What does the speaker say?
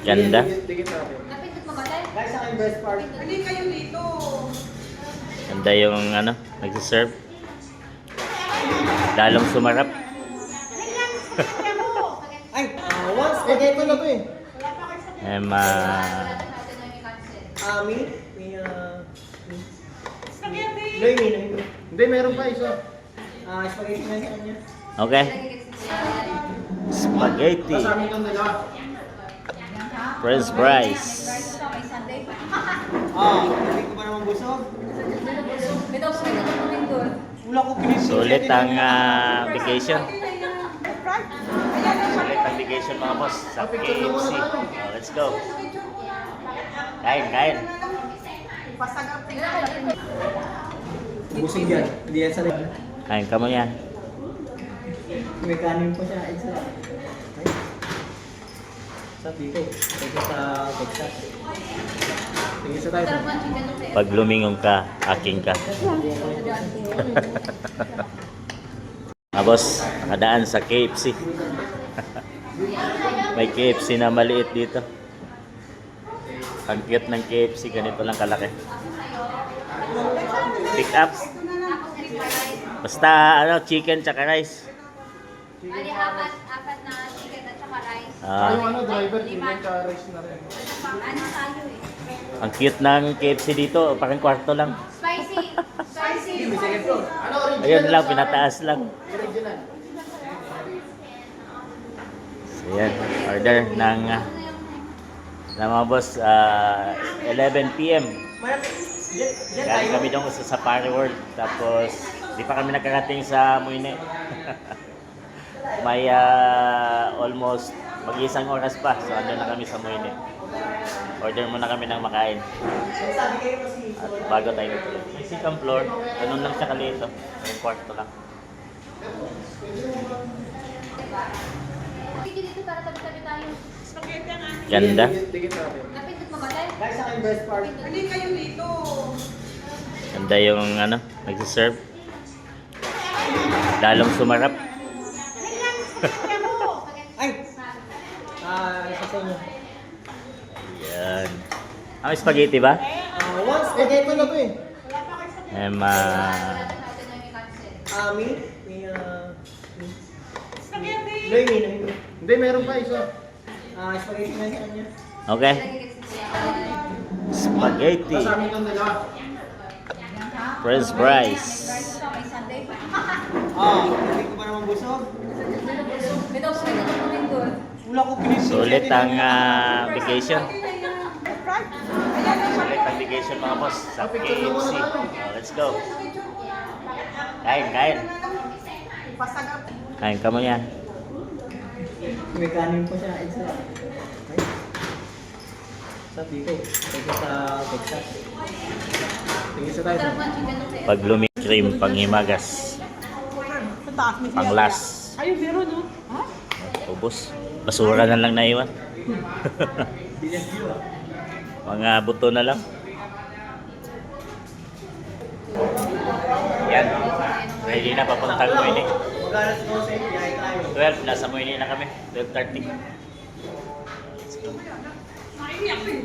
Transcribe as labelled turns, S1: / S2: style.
S1: Ganda.
S2: Guys, akin best part.
S3: Hindi kayo dito.
S1: Ganda yung ano, nagsiserve. Lalong sumarap.
S2: Ay, uh, once, spaghetti na to eh.
S1: Eh, ma...
S2: Ah? May.
S3: Spaghetti!
S2: Noemi, Noemi. Hindi, meron pa isa. Ah, spaghetti na sa kanya.
S1: Okay. Spaghetti.
S2: Tapos amin itong dalawa.
S1: French fries.
S2: Ah, hindi ko pa naman busog. Wala ko pinis.
S1: Sulit ang ah, vacation. Sulit ang vacation mga boss sa KFC. Oh, let's go. Kain, kain.
S2: Busog yan. Hindi yan sa rin.
S1: Kain ka mo yan.
S2: May kanin pa siya. Isa. Sa dito. Ito sa Texas. Tingin sa tayo.
S1: Pag lumingon ka, aking ka. Mga boss, nakadaan sa KFC. May KFC na maliit dito. Ang cute ng KFC, ganito lang kalaki. Pick up. Basta ano, chicken tsaka rice.
S4: Bali, apat, apat na chicken at saka rice.
S1: Ah,
S2: yung ano, driver, rice na rin.
S4: Ano tayo eh?
S1: ang cute ng KFC dito, parang kwarto lang.
S4: Spicy! Spicy!
S2: Ano, original?
S1: Ayun lang, pinataas lang.
S2: Original.
S1: So yan, order ng uh, ng mga boss ah, 11 p.m. Galing kami doon sa Safari World. Tapos, di pa kami nakarating sa Muine. May ah, almost mag-isang oras pa. So, andun na kami sa Muine. Order muna kami ng makain.
S2: Sabi kayo kasi.
S1: At bago tayo nagtuloy. May second floor. Ganun lang siya kalito. Yung kwarto lang.
S4: Sige dito para tabi-tabi tayo.
S3: Spaghetti ang ating.
S1: Ganda.
S4: Napindot mo ba tayo?
S2: Guys, sa akin best part.
S3: Hindi kayo dito.
S1: Ganda yung ano, nagsiserve. Lalong sumarap.
S2: Ah, sa inyo.
S1: Yan. Ah, may spaghetti ba?
S2: Ah, once, spaghetti na to eh.
S1: Eh, ma...
S2: Ah? May, ah...
S3: Spaghetti!
S2: Noemi, Noemi. Hindi, meron pa isa. Ah, spaghetti na sa kanya.
S1: Okay. Spaghetti.
S2: Amin itong dalawa.
S1: French fries.
S4: May.
S2: Ah, hindi ko pa naman busog.
S4: May daw
S1: Sulit ang ah, vacation. Sulit ang vacation mga boss sa KFC. Oh, let's go. Kain, kain. Kain ka mo yan.
S2: May kanin pa siya. Isa. Ay. Sa dito. Ito sa Texas. Tingin sa tayo.
S1: Pag lumikrim,
S3: taas may
S1: Pang last.
S3: Ayun, biro no? Ha?
S1: Ubus. Basura na lang naiwan. Mga buto na lang. Yan. Ready na papuntang.
S2: Mag-alas 12, biyahe tayo.
S1: 12, nasa Moyne na kami. 12.30.
S3: Maiyak eh.